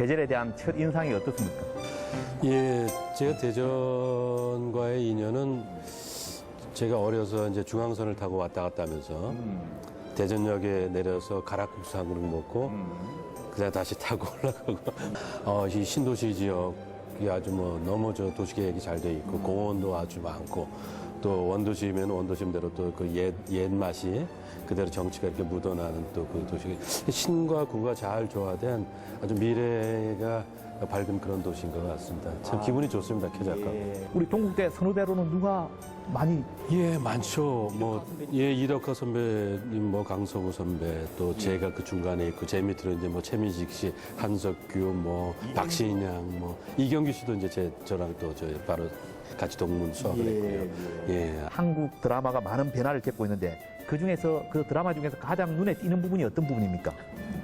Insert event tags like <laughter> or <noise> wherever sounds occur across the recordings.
대전에 대한 첫 인상이 어떻습니까? 예, 제가 대전과의 인연은 제가 어려서 이제 중앙선을 타고 왔다 갔다 하면서 대전역에 내려서 가락국수 한 그릇 먹고 그다음 다시 타고 <laughs> 올라가고. 어, 이 신도시 지역이 아주 뭐 너무 저 도시 계획이 잘 돼 있고 공원도 아주 많고 또 원도시면 원도심대로 또 그 옛 옛 맛이 그대로 정치가 이렇게 묻어나는 또 그 도시 신과 구가 잘 조화된 아주 미래가 밝은 그런 도시인 것 같습니다. 참 기분이 좋습니다, 캐작가. 우리 동국대 선후배로는 누가 많이 예, 많죠. 뭐, 예, 이덕화 선배님, 뭐, 강서구 선배, 또 제가 그 중간에 있고, 제 밑으로 이제 뭐, 최민식 씨, 한석규, 뭐, 박신양, 뭐, 이경규 씨도 이제 제, 저랑 또 저 바로 같이 동문 수업을 했고요. 예. 한국 드라마가 많은 변화를 겪고 있는데 그 중에서 그 드라마 중에서 가장 눈에 띄는 부분이 어떤 부분입니까?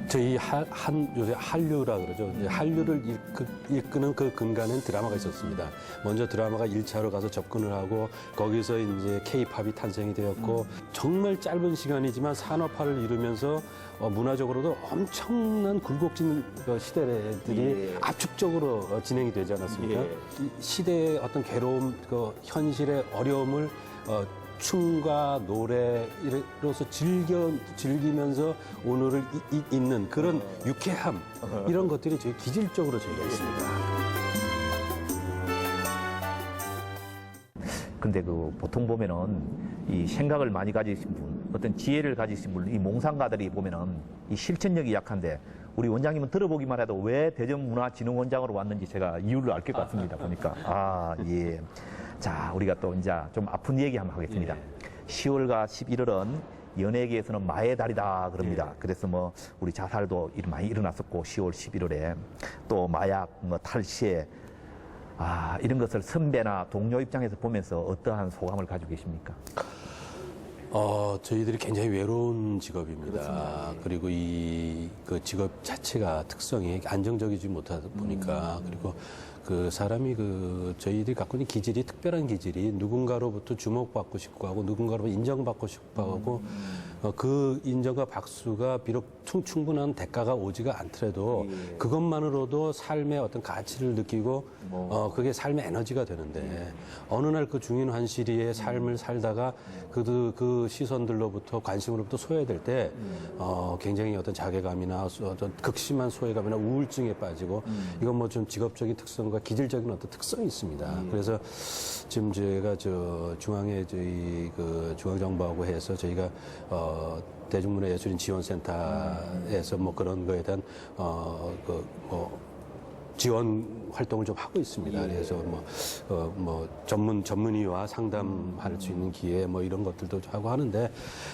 저희 한, 한 요새 한류라 그러죠. 한류를 이끌, 이끄 는 그 근간엔 드라마가 있었습니다. 먼저 드라마가 일차로 가서 접근을 하고 거기서 이제 케이팝이 탄생이 되었고 정말 짧은 시간이지만 산업화를 이루면서 어, 문화적으로도 엄청난 굴곡진 그 시대들이 압축적으로 어, 진행이 되지 않았습니까? 이 시대의 어떤 괴로움, 그 현실의 어려움을 어, 춤과 노래로서 즐겨 즐기면서 오늘을 이- 이- 잇는 그런 유쾌함 이런 것들이 되게 기질적으로 저희가 있습니다. 근데 그 보통 보면은 이 생각을 많이 가지신 분, 어떤 지혜를 가지신 분, 이 몽상가들이 보면은 이 실천력이 약한데 우리 원장님은 들어보기만 해도 왜 대전문화진흥원장으로 왔는지 제가 이유를 알 것 같습니다. 보니까 <laughs> 아 예. 자 우리가 또 이제 좀 아픈 얘기 한번 하겠습니다. 10월과 11월은 연예계에서는 마의 달이다 그럽니다. 그래서 뭐 우리 자살도 일- 많이 일어났었고 10월, 11월에 또 마약, 뭐 탈시에 아, 이런 것을 선배나 동료 입장에서 보면서 어떠한 소감을 가지고 계십니까? 어, 저희들이 굉장히 외로운 직업입니다. 그리고 이 그 직업 자체가 특성이 안정적이지 못하다 보니까 그리고 그 사람이 그 저희들이 갖고 있는 기질이 특별한 기질이 누군가로부터 주목받고 싶고 하고 누군가로부터 인정받고 싶고 하고 어, 그 인정과 박수가 비록 충- 충분한 대가가 오지가 않더라도 그것만으로도 삶의 어떤 가치를 느끼고 어, 그게 삶의 에너지가 되는데 어느 날 그 중인환실이의 삶을 살다가 그, 그 시선들로부터 관심으로부터 소외될 때 어, 굉장히 어떤 자괴감이나 소- 어떤 극심한 소외감이나 우울증에 빠지고 이건 뭐 좀 직업적인 특성과 기질적인 어떤 특성이 있습니다. 그래서 지금 저희가 저 중앙에 저희 그 중앙정부하고 해서 저희가 어, 대중문화예술인 지원센터에서 뭐 그런 거에 대한 어그뭐 지원 활동을 좀 하고 있습니다. 그래서 뭐, 어, 뭐, 전문, 전문의와 상담할 수 있는 기회 뭐 이런 것들도 하고 하는데,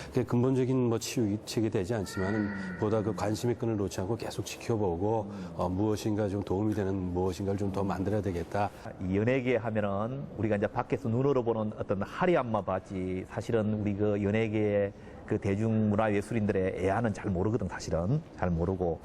그게 근본적인 뭐 치유 책이 되지 않지만, 보다 그 관심의 끈을 놓지 않고 계속 지켜보고, 어, 무엇인가 좀 도움이 되는 무엇인가를 좀 더 만들어야 되겠다. 이 연예계 하면은 우리가 이제 밖에서 눈으로 보는 어떤 화려함만 봤지 사실은 우리 그 연예계 그 대중문화 예술인들의 애환은 잘 모르거든 사실은 잘 모르고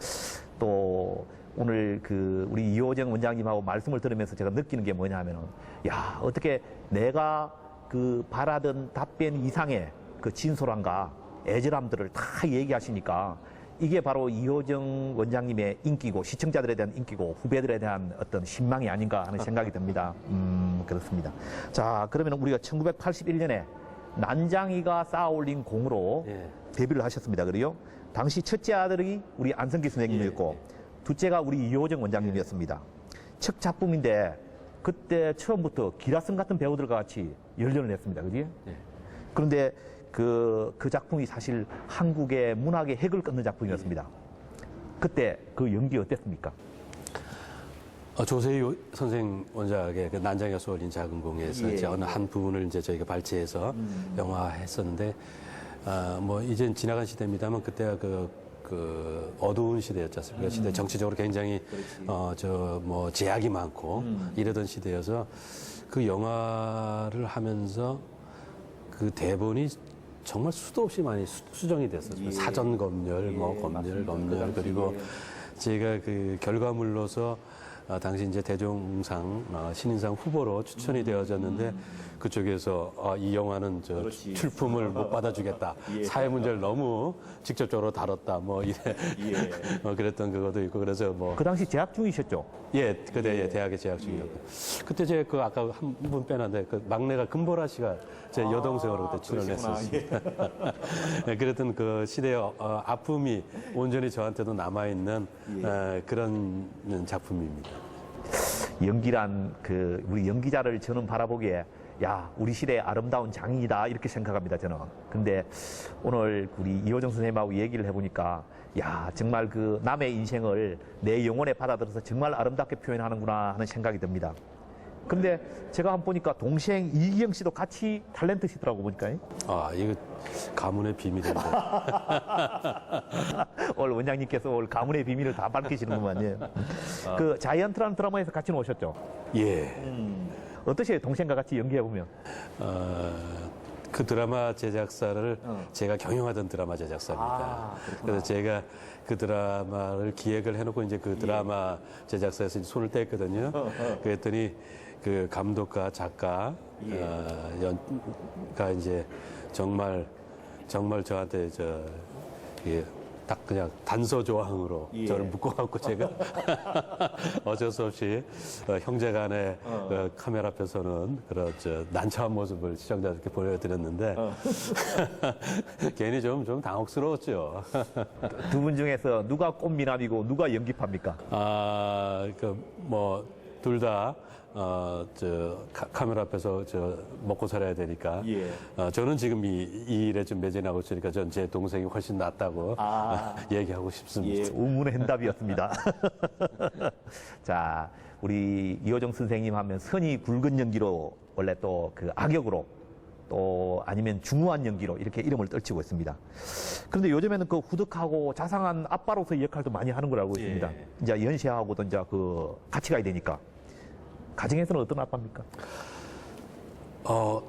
또 오늘 그 우리 이호정 원장님하고 말씀을 들으면서 제가 느끼는 게 뭐냐 하면은 야 어떻게 내가 그 바라던 답변 이상의 그 진솔함과 애절함들을 다 얘기하시니까 이게 바로 이호정 원장님의 인기고 시청자들에 대한 인기고 후배들에 대한 어떤 신망이 아닌가 하는 생각이 듭니다. 음 그렇습니다. 자 그러면 우리가 1981년에 난장이가 쌓아 올린 공으로 예. 데뷔를 하셨습니다. 그래요? 당시 첫째 아들이 우리 안성기 선생님이었고 둘째가 우리 이호정 원장님이었습니다. 첫 작품인데 그때 처음부터 기라성 같은 배우들과 같이 열연을 했습니다. 그지? 예. 그런데 그, 그 작품이 사실 한국의 문학의 핵을 끊는 작품이었습니다. 그때 그 연기 어땠습니까? 어, 조세희 요- 선생 원작의 그 난장에 쏘아올린 작은 공에서 예. 이제 어느 한 부분을 이제 저희가 발췌해서 영화했었는데, 아, 뭐, 이젠 지나간 시대입니다만 그때가 그, 그 어두운 시대였지 않습니까? 시대 정치적으로 굉장히 어, 저 뭐 제약이 많고 이러던 시대여서 그 영화를 하면서 그 대본이 정말 수도 없이 많이 수, 정이 됐었어요. 사전 검열, 뭐 검열, 검열. 그리고 제가 그 결과물로서 어, 당시 이제 대종상 어, 신인상 후보로 추천이 되어졌는데 그쪽에서 어, 이 영화는 저 그렇지. 출품을 못 <laughs> 받아주겠다. 예. 사회 문제를 너무 직접적으로 다뤘다. 뭐 이래 예. 어, <laughs> 그랬던 그것도 있고 그래서 뭐 그 당시 재학 중이셨죠? 예, 그때 예, 대학에 재학 중이었고. 그때 제 그 아까 한 분 빼놨는데 그 막내가 금보라 씨가 제 여동생으로 그때 출연했었습니다. 예, <laughs> 그랬던 그 시대의 어, 어, 아픔이 온전히 저한테도 남아 있는 어, 그런 작품입니다. 연기란 그 우리 연기자를 저는 바라보기에 야 우리 시대의 아름다운 장인이다 이렇게 생각합니다 저는. 근데 오늘 우리 이호정 선생님하고 얘기를 해보니까 야 정말 그 남의 인생을 내 영혼에 받아들여서 정말 아름답게 표현하는구나 하는 생각이 듭니다. 근데 제가 한번 보니까 동생 이기영 씨도 같이 탤런트시더라고 보니까 아, 이거 가문의 비밀인데. <laughs> 오늘 원장님께서 오늘 가문의 비밀을 다 밝히시는구만요. 그 자이언트라는 드라마에서 같이 오셨죠? 예. 어떠세요 동생과 같이 연기해 보면? 어, 그 드라마 제작사를 제가 경영하던 드라마 제작사입니다. 아. 그래서 제가 그 드라마를 기획을 해놓고 이제 그 드라마 제작사에서 이제 손을 뗐거든요. 그랬더니 그 감독과 작가 어, 연가 이제 정말 정말 저한테 저 예, 딱 그냥 단서 조항으로 예. 저를 묶어갖고 제가 <laughs> 어쩔 수 없이 어, 형제간의 그 카메라 앞에서는 그런 저 난처한 모습을 시청자들께 보여드렸는데 <laughs> 괜히 좀 좀 당혹스러웠죠. <laughs> 두 분 중에서 누가 꽃미남이고 누가 연기파입니까? 아, 그, 뭐, 둘 다, 어, 저, 카, 메라 앞에서 저, 먹고 살아야 되니까. 예. 어, 저는 지금 이, 이 일에 좀 매진하고 있으니까 전 제 동생이 훨씬 낫다고 아. <laughs> 얘기하고 싶습니다. 예, 우문의 hen답이었습니다. <laughs> 자, 우리 이호정 선생님 하면 선이 굵은 연기로 원래 또 그 악역으로 또 아니면 중후한 연기로 이렇게 이름을 떨치고 있습니다. 그런데 요즘에는 그 후득하고 자상한 아빠로서의 역할도 많이 하는 걸 알고 있습니다. 예. 이제 연시하고도 이제 그 같이 가야 되니까. 가정에서는 어떤 아빠입니까? 어,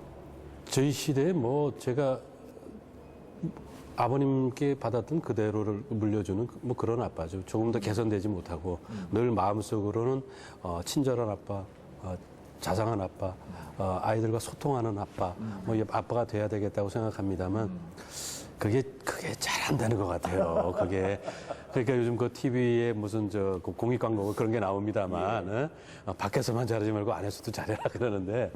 저희 시대에 뭐 제가 아버님께 받았던 그대로를 물려주는 그- 뭐 그런 아빠죠. 조금 더 개선되지 못하고 늘 마음속으로는 어, 친절한 아빠, 어, 자상한 아빠, 어, 아이들과 소통하는 아빠, 뭐이 아빠가 돼야 되겠다고 생각합니다만 그게 그게 잘 안 되는 것 같아요. 그게 그러니까 요즘 그 TV에 무슨 저그 공익 광고 그런 게 나옵니다만 어? 어, 밖에서만 잘하지 말고 안에서도 잘해라 <laughs> 그러는데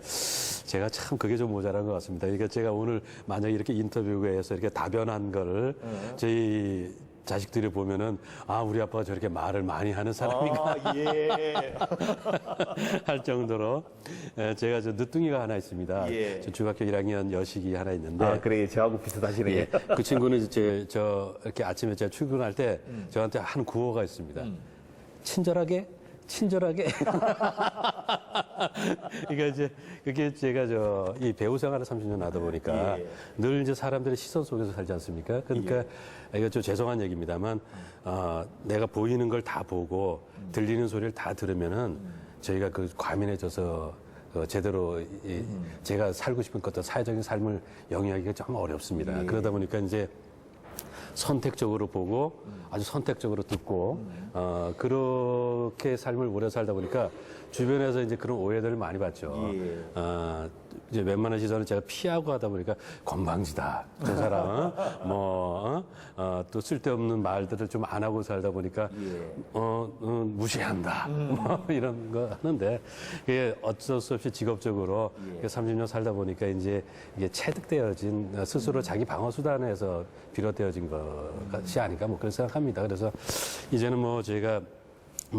제가 참 그게 좀 모자란 것 같습니다. 그러니까 제가 오늘 만약 에 이렇게 인터뷰에서 이렇게 답변한 거를 저희 자식들이 보면은 아 우리 아빠가 저렇게 말을 많이 하는 사람인가 예. <laughs> 할 정도로 에, 제가 저 늦둥이가 하나 있습니다. 예. 저 중학교 1학년 여식이 하나 있는데 아, 그래. 저하고 비슷하시네. 예. 그 <laughs> 친구는 이제 저 이렇게 아침에 제가 출근할 때 저한테 한 구호가 있습니다. 친절하게, 친절하게. <laughs> 그러니까 이제 그게 제가 저 이 배우 생활을 30년 하다 보니까 예. 늘 이제 사람들의 시선 속에서 살지 않습니까? 그러니까 이거 좀 죄송한 얘기입니다만 어, 내가 보이는 걸 다 보고 들리는 소리를 다 들으면은 저희가 그 과민해져서 그 제대로 이 제가 살고 싶은 어떤 사회적인 삶을 영위하기가 좀 어렵습니다. 그러다 보니까 이제 선택적으로 보고 아주 선택적으로 듣고 어, 그렇게 삶을 오래 살다 보니까 주변에서 이제 그런 오해들을 많이 받죠. 예. 어, 이제 웬만한 시선을 제가 피하고 하다 보니까 건방지다. 저 사람 뭐, 어? 어, 또 쓸데없는 말들을 좀 안 하고 살다 보니까 예. 어, 어, 무시한다. 뭐 이런 거 하는데 그게 어쩔 수 없이 직업적으로 예. 30년 살다 보니까 이제 이게 체득되어진 어, 스스로 자기 방어 수단에서 비롯되어진 것이 아닌가 뭐 그런 생각합니다. 그래서 이제는 뭐 제가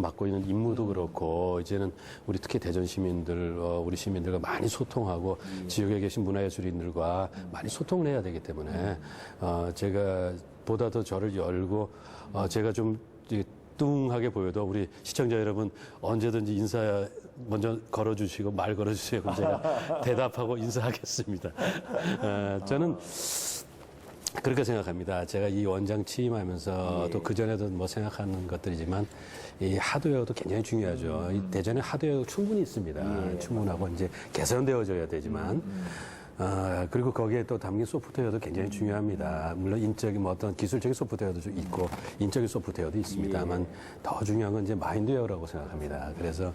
맡고 있는 임무도 그렇고 이제는 우리 특히 대전 시민들 어, 우리 시민들과 많이 소통하고 지역에 계신 문화예술인들과 많이 소통을 해야 되기 때문에 어, 제가 보다 더 저를 열고 어, 제가 좀 뚱하게 보여도 우리 시청자 여러분 언제든지 인사 먼저 걸어주시고 말 걸어주세요. 그럼 제가 <laughs> 대답하고 인사하겠습니다. 어, 저는 그렇게 생각합니다. 제가 이 원장 취임하면서 또 그 전에도 뭐 생각하는 것들이지만 이 하드웨어도 굉장히 중요하죠. 이 대전에 하드웨어 충분히 있습니다. 충분하고 이제 개선되어져야 되지만 아, 그리고 거기에 또 담긴 소프트웨어도 굉장히 중요합니다. 물론 인적인 뭐 어떤 기술적인 소프트웨어도 좀 있고 인적인 소프트웨어도 있습니다만 더 중요한 건 이제 마인드웨어라고 생각합니다. 그래서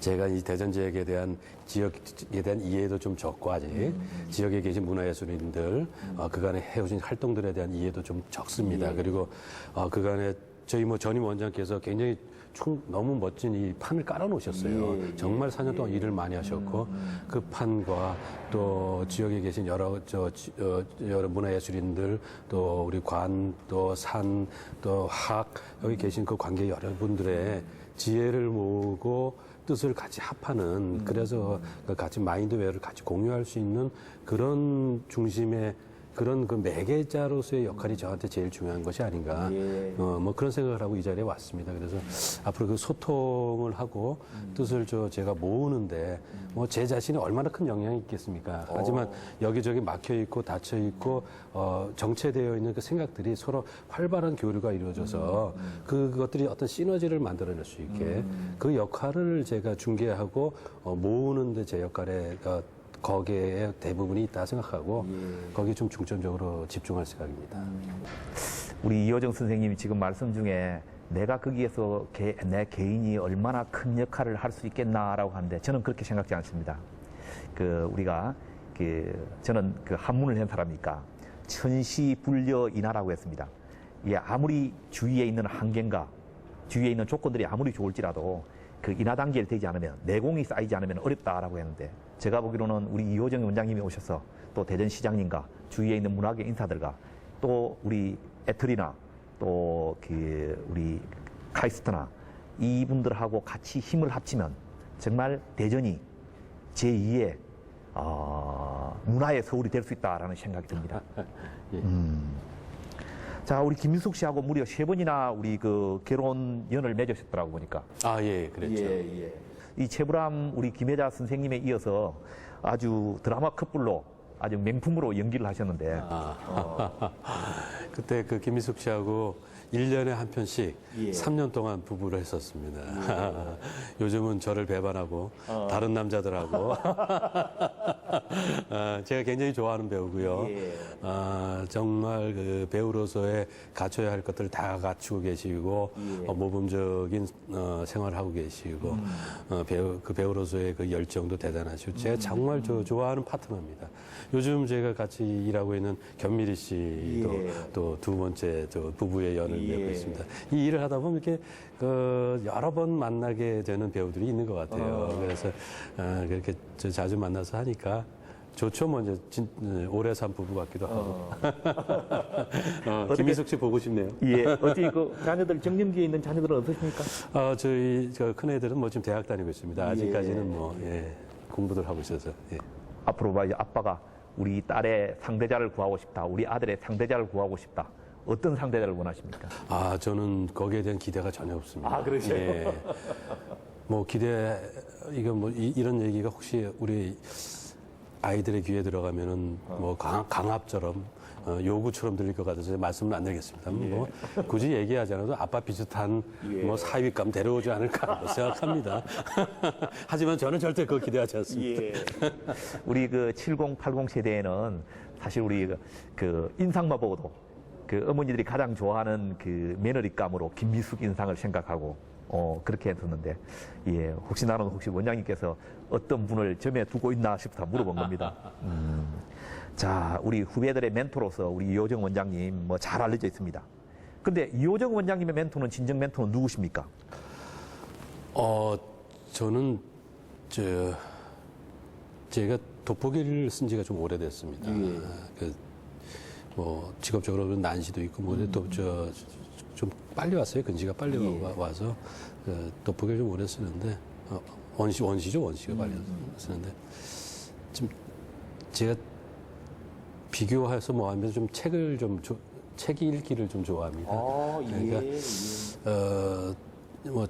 제가 이 대전 지역에 대한 지역에 대한 이해도 좀 적고 아직 지역에 계신 문화예술인들 어, 그간에 해오신 활동들에 대한 이해도 좀 적습니다. 그리고 어, 그간에 저희 뭐 전임 원장께서 굉장히 총 너무 멋진 이 판을 깔아놓으셨어요. 정말 4년 동안 일을 많이 하셨고 그 판과 또 지역에 계신 여러 저 지- 어, 여러 문화예술인들 또 우리 관 또 산 또 학 여기 계신 그 관계 여러분들의 지혜를 모으고 뜻을 같이 합하는 그래서 그 같이 마인드웨어를 같이 공유할 수 있는 그런 중심의 그런 그 매개자로서의 역할이 저한테 제일 중요한 것이 아닌가. 어, 뭐 그런 생각을 하고 이 자리에 왔습니다. 그래서 앞으로 그 소통을 하고 뜻을 저 제가 모으는데 뭐 제 자신이 얼마나 큰 영향이 있겠습니까? 하지만 여기저기 막혀 있고 닫혀 있고 어, 정체되어 있는 그 생각들이 서로 활발한 교류가 이루어져서 그것들이 어떤 시너지를 만들어낼 수 있게 그 역할을 제가 중개하고 어, 모으는데 제 역할에 어, 거기에 대부분이 있다 생각하고 거기에 좀 중점적으로 집중할 생각입니다. 우리 이호정 선생님이 지금 말씀 중에 내가 거기에서 개- 내 개인이 얼마나 큰 역할을 할 수 있겠나라고 하는데 저는 그렇게 생각지 않습니다. 그 우리가 그 저는 그 한문을 한 사람이니까 천시불려인하라고 했습니다. 이게 아무리 주위에 있는 환경과 주위에 있는 조건들이 아무리 좋을지라도 그 인하 단계를 되지 않으면 내공이 쌓이지 않으면 어렵다라고 했는데 제가 보기로는 우리 이호정 원장님이 오셔서 또 대전 시장님과 주위에 있는 문화계 인사들과 또 우리 애틀이나 또 그 우리 카이스트나 이분들하고 같이 힘을 합치면 정말 대전이 제2의 어, 문화의 서울이 될 수 있다라는 생각이 듭니다. <laughs> 예. 음. 자, 우리 김민숙 씨하고 무려 세 번이나 우리 그 결혼 연을 맺으셨더라고 보니까. 아, 예, 그랬죠. 이 최불암 우리 김혜자 선생님에 이어서 아주 드라마 커플로 아주 명품으로 연기를 하셨는데 아. <laughs> 그때 그 김미숙 씨하고 일년에 한 편씩 삼년 동안 부부를 했었습니다. <laughs> 요즘은 저를 배반하고 다른 남자들하고. <laughs> 아, 제가 굉장히 좋아하는 배우고요. 아, 정말 그 배우로서의 갖춰야 할 것들을 다 갖추고 계시고 어, 모범적인 어, 생활을 하고 계시고 어, 배우 그 배우로서의 그 열정도 대단하시고 제가 정말 저 좋아하는 파트너입니다. 요즘 제가 같이 일하고 있는 견미리 씨도 또두 번째 저 부부의 연을 맺고 있습니다. 이 일을 하다 보면 이렇게 그 여러 번 만나게 되는 배우들이 있는 것 같아요. 그래서 아, 그렇게 저 자주 만나서 하니까 좋죠. 뭐 이제 진, 오래 산 부부 같기도 하고. 어, <laughs> 김희숙 씨 보고 싶네요. 예, <laughs> 어떻게 그 자녀들 정년기에 있는 자녀들은 어떠십니까? 아, 저희 저 큰애들은 뭐 지금 대학 다니고 있습니다. 아직까지는 뭐 예, 공부들 하고 있어서. 예. 앞으로 봐 이제 아빠가 우리 딸의 상대자를 구하고 싶다. 우리 아들의 상대자를 구하고 싶다. 어떤 상대자를 원하십니까? 아, 저는 거기에 대한 기대가 전혀 없습니다. 아, 그러세요? 예. 뭐 기대 이거 뭐 이, 런 얘기가 혹시 우리 아이들의 귀에 들어가면은 뭐 강, 강압처럼 어, 요구처럼 들릴 것 같아서 말씀은 안 드리겠습니다. 뭐 굳이 얘기하지 않아도 아빠 비슷한 뭐 사위감 데려오지 않을까 생각합니다. <laughs> 하지만 저는 절대 그거 기대하지 않습니다. <laughs> 우리 그 70, 80 세대에는 사실 우리 그- 그 인상만 보고도 그 어머니들이 가장 좋아하는 그 며느리감으로 김미숙 인상을 생각하고 어 그렇게 했었는데 예 혹시 나는 혹시 원장님께서 어떤 분을 점에 두고 있나 싶어서 물어본 겁니다. <laughs> 음. 자 우리 후배들의 멘토로서 우리 이호정 원장님 뭐 잘 알려져 있습니다. 근데 이호정 원장님의 멘토는 진정 멘토는 누구십니까? 어, 저는 저 제가 돋보기를 쓴 지가 좀 오래됐습니다. 그, 뭐 직업적으로는 난시도 있고 뭐 또저 좀 빨리 왔어요. 근시가 빨리 와, 와서. 그 돋보기를 좀 오래 쓰는데 어, 원시 원시죠? 원시가 빨리 쓰는데. 좀 제가 비교해서 뭐 하면서 좀 책을 좀 조- 책 읽기를 좀 좋아합니다. 그러니까 어, 뭐,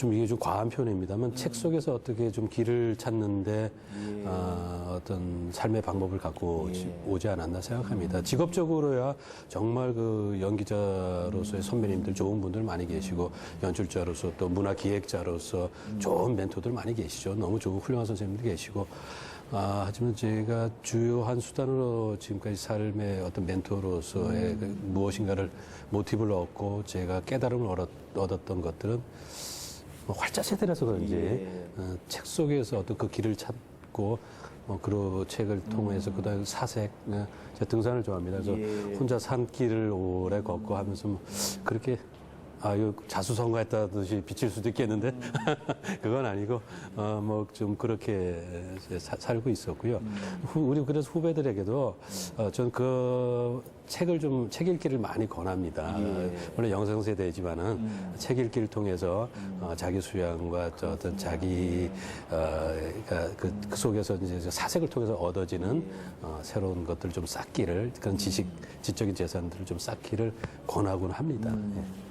좀 이게 좀 과한 표현입니다만 책 속에서 어떻게 좀 길을 찾는데 아, 어떤 삶의 방법을 갖고 오지- 오지 않았나 생각합니다. 직업적으로야 정말 그 연기자로서의 선배님들 좋은 분들 많이 계시고 연출자로서 또 문화 기획자로서 좋은 멘토들 많이 계시죠. 너무 좋은 훌륭한 선생님들 계시고. 아, 하지만 제가 주요한 수단으로 지금까지 삶의 어떤 멘토로서의 그 무엇인가를 모티브를 얻고 제가 깨달음을 얻었, 얻었던 것들은 뭐 활자 세대라서 그런지 예. 어, 책 속에서 어떤 그 길을 찾고 뭐 그런 책을 통해서 그다음 사색 어, 제가 등산을 좋아합니다. 그래서 예. 혼자 산길을 오래 걷고 하면서 뭐 그렇게 아, 이거 자수성가했다듯이 비칠 수도 있겠는데 <laughs> 그건 아니고 어, 뭐 좀 그렇게 사- 살고 있었고요. 후- 우리 그래서 후배들에게도 어, 전 그 책을 좀 책 읽기를 많이 권합니다. 물론 영상 세대이지만은 책 읽기를 통해서 어, 자기 수양과 저 어떤 자기 어, 그러니까 그, 그 속에서 이제 사색을 통해서 얻어지는 어, 새로운 것들을 좀 쌓기를 그런 지식 지적인 재산들을 좀 쌓기를 권하곤 합니다. 예.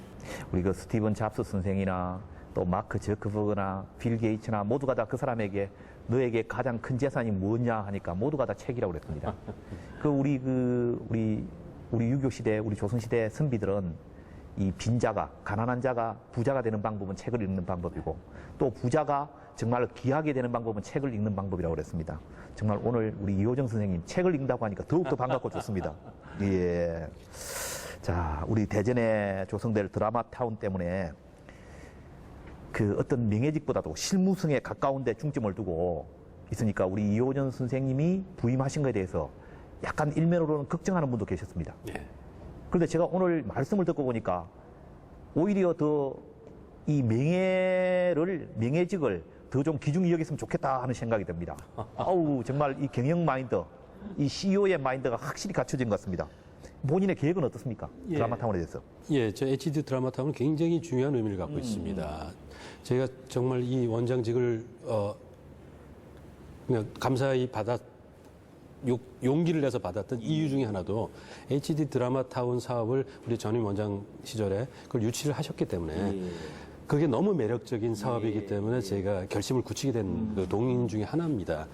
우리 그 스티븐 잡스 선생이나 또 마크 저크버그나 빌 게이츠나 모두가 다 그 사람에게 너에게 가장 큰 재산이 뭐냐 하니까 모두가 다 책이라고 그랬습니다. 그 우리 그 우리 우리 유교 시대 우리 조선 시대 선비들은 이 빈자가 가난한 자가 부자가 되는 방법은 책을 읽는 방법이고 또 부자가 정말 귀하게 되는 방법은 책을 읽는 방법이라고 그랬습니다. 정말 오늘 우리 이호정 선생님 책을 읽는다고 하니까 더욱더 반갑고 좋습니다. 예. 자, 우리 대전에 조성될 드라마 타운 때문에 그 어떤 명예직보다도 실무성에 가까운 데 중점을 두고 있으니까 우리 이호전 선생님이 부임하신 것에 대해서 약간 일면으로는 걱정하는 분도 계셨습니다. 예. 그런데 제가 오늘 말씀을 듣고 보니까 오히려 더 이 명예를, 명예직을 더 좀 기중히 여겼으면 좋겠다 하는 생각이 듭니다. <laughs> 아우, 정말 이 경영 마인드, 이 CEO의 마인드가 확실히 갖춰진 것 같습니다. 본인의 계획은 어떻습니까? 예. 드라마 타운에 대해서. 예, 저 HD 드라마 타운은 굉장히 중요한 의미를 갖고 있습니다. 제가 정말 이 원장직을 어 그냥 감사히 받았 요- 용기를 내서 받았던 이유 중에 하나도 HD 드라마 타운 사업을 우리 전임 원장 시절에 그걸 유치를 하셨기 때문에 그게 너무 매력적인 사업이기 때문에 제가 결심을 굳히게 된 그 동인 중에 하나입니다.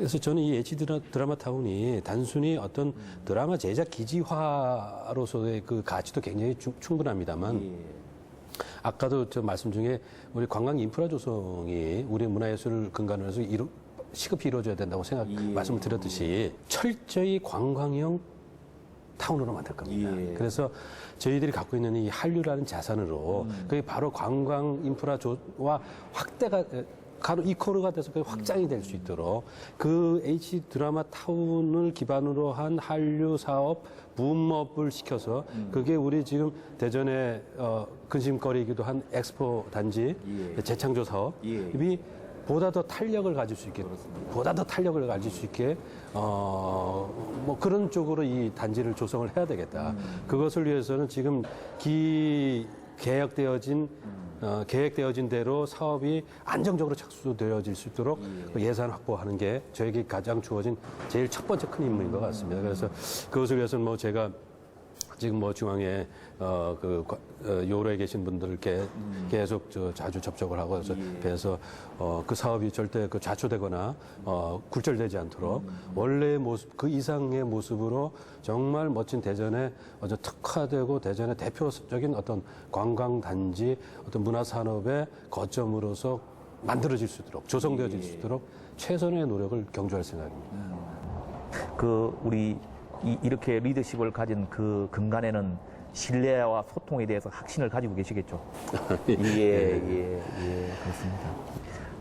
그래서 저는 이 드라- 드라마 타운이 단순히 어떤 드라마 제작 기지화로서의 그 가치도 굉장히 충- 충분합니다만 아까도 저 말씀 중에 우리 관광 인프라 조성이 우리 문화예술 근간으로 해서 이루, 시급히 이루어져야 된다고 생각 말씀을 드렸듯이 철저히 관광형 타운으로 만들 겁니다. 그래서 저희들이 갖고 있는 이 한류라는 자산으로 그게 바로 관광 인프라와 확대가 가로 이코르가 돼서 그 확장이 될 수 있도록 그 H 드라마 타운을 기반으로 한 한류 사업 붐업을 시켜서 그게 우리 지금 대전의 어, 근심거리이기도 한 엑스포 단지 재창조 사업이 보다 더 탄력을 가질 수 있게, 보다 더 탄력을 가질 수 있게, 어, 뭐 그런 쪽으로 이 단지를 조성을 해야 되겠다. 그것을 위해서는 지금 기, 계약되어진, 어, 계획되어진 대로 사업이 안정적으로 착수되어질 수 있도록 그 예산 확보하는 게 저에게 가장 주어진 제일 첫 번째 큰 임무인 것 같습니다. 그래서 그것을 위해서는 뭐 제가 지금 뭐 중앙에 어그 요로에 계신 분들께 계속 저 자주 접촉을 하고 그래서 그래서 어 그 사업이 절대 그 좌초되거나 어 굴절되지 않도록 원래의 모습 그 이상의 모습으로 정말 멋진 대전에 어저 특화되고 대전의 대표적인 어떤 관광 단지 어떤 문화 산업의 거점으로서 만들어질 수 있도록 조성되어질 수 있도록 최선의 노력을 경주할 생각입니다. 그 우리 이, 이렇게 리더십을 가진 그 근간에는 신뢰와 소통에 대해서 확신을 가지고 계시겠죠. <laughs> 예, 예, 예, 그렇습니다.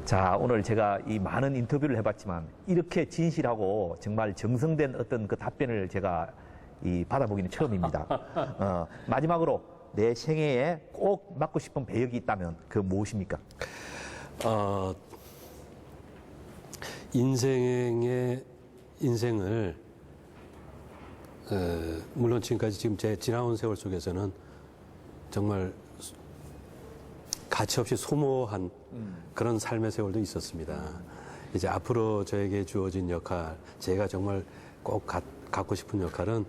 자, 오늘 제가 이 많은 인터뷰를 해봤지만 이렇게 진실하고 정말 정성된 어떤 그 답변을 제가 이 받아보기는 처음입니다. <laughs> 어, 마지막으로 내 생애에 꼭 맡고 싶은 배역이 있다면 그 무엇입니까? 어, 인생의 인생을 어, 물론 지금까지 지금 제 지나온 세월 속에서는 정말 수- 가치 없이 소모한 그런 삶의 세월도 있었습니다. 이제 앞으로 저에게 주어진 역할, 제가 정말 꼭 가- 갖고 싶은 역할은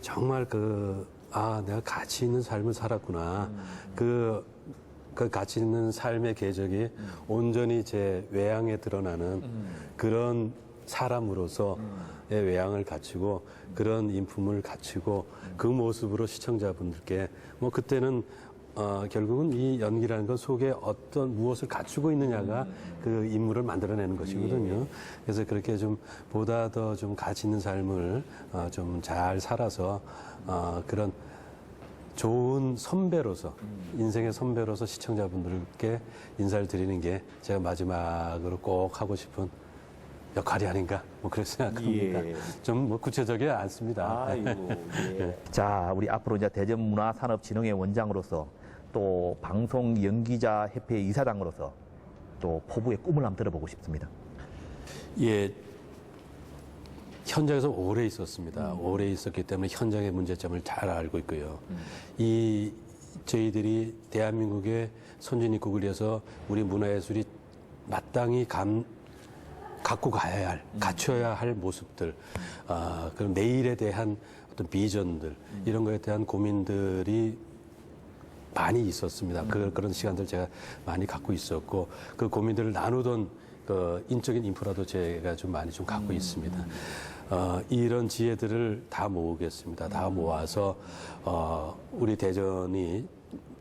정말 그, 아, 내가 가치 있는 삶을 살았구나. 그, 그 가치 있는 삶의 궤적이 온전히 제 외양에 드러나는 그런 사람으로서의 외양을 갖추고 그런 인품을 갖추고 그 모습으로 시청자분들께 뭐 그때는 어, 결국은 이 연기라는 건 속에 어떤 무엇을 갖추고 있느냐가 그 인물을 만들어내는 것이거든요. 그래서 그렇게 좀 보다 더 좀 가치 있는 삶을 어, 좀 잘 살아서 어, 그런 좋은 선배로서 인생의 선배로서 시청자분들께 인사를 드리는 게 제가 마지막으로 꼭 하고 싶은 역할이 아닌가 뭐 그렇게 생각합니다. 예. 좀 뭐 구체적이지 않습니다. <laughs> 자, 우리 앞으로 이제 대전문화산업진흥회 원장으로서 또 방송 연기자 협회 이사장으로서 또 포부의 꿈을 한번 들어보고 싶습니다. 예, 현장에서 오래 있었습니다. 오래 있었기 때문에 현장의 문제점을 잘 알고 있고요. 이 저희들이 대한민국의 선진입국을 위해서 우리 문화예술이 마땅히 감, 갖고 가야 할, 갖춰야 할 모습들, 아, 그런 내일에 대한 어떤 비전들, 이런 거에 대한 고민들이 많이 있었습니다. 그, 그런 시간들 제가 많이 갖고 있었고, 그 고민들을 나누던 그 인적인 인프라도 제가 좀 많이 좀 갖고 있습니다. 어, 이런 지혜들을 다 모으겠습니다. 다 모아서, 어, 우리 대전이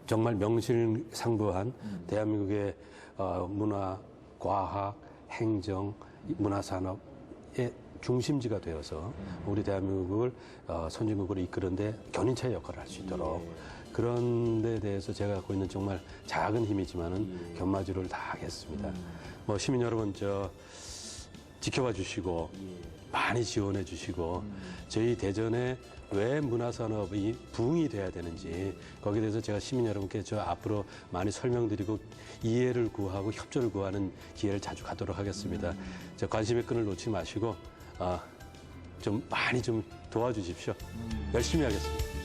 정말 명실상부한 대한민국의 어, 문화, 과학, 행정, 문화산업의 중심지가 되어서 우리 대한민국을 어, 선진국으로 이끄는데 견인차의 역할을 할 수 있도록 그런 데 대해서 제가 갖고 있는 정말 작은 힘이지만은 견마지를 다 하겠습니다. 뭐 시민 여러분 저 지켜봐 주시고 많이 지원해 주시고 저희 대전에 왜 문화산업이 부흥이 돼야 되는지 거기에 대해서 제가 시민 여러분께 저 앞으로 많이 설명드리고 이해를 구하고 협조를 구하는 기회를 자주 갖도록 하겠습니다. 저 관심의 끈을 놓지 마시고 아, 좀 많이 좀 도와주십시오. 열심히 하겠습니다.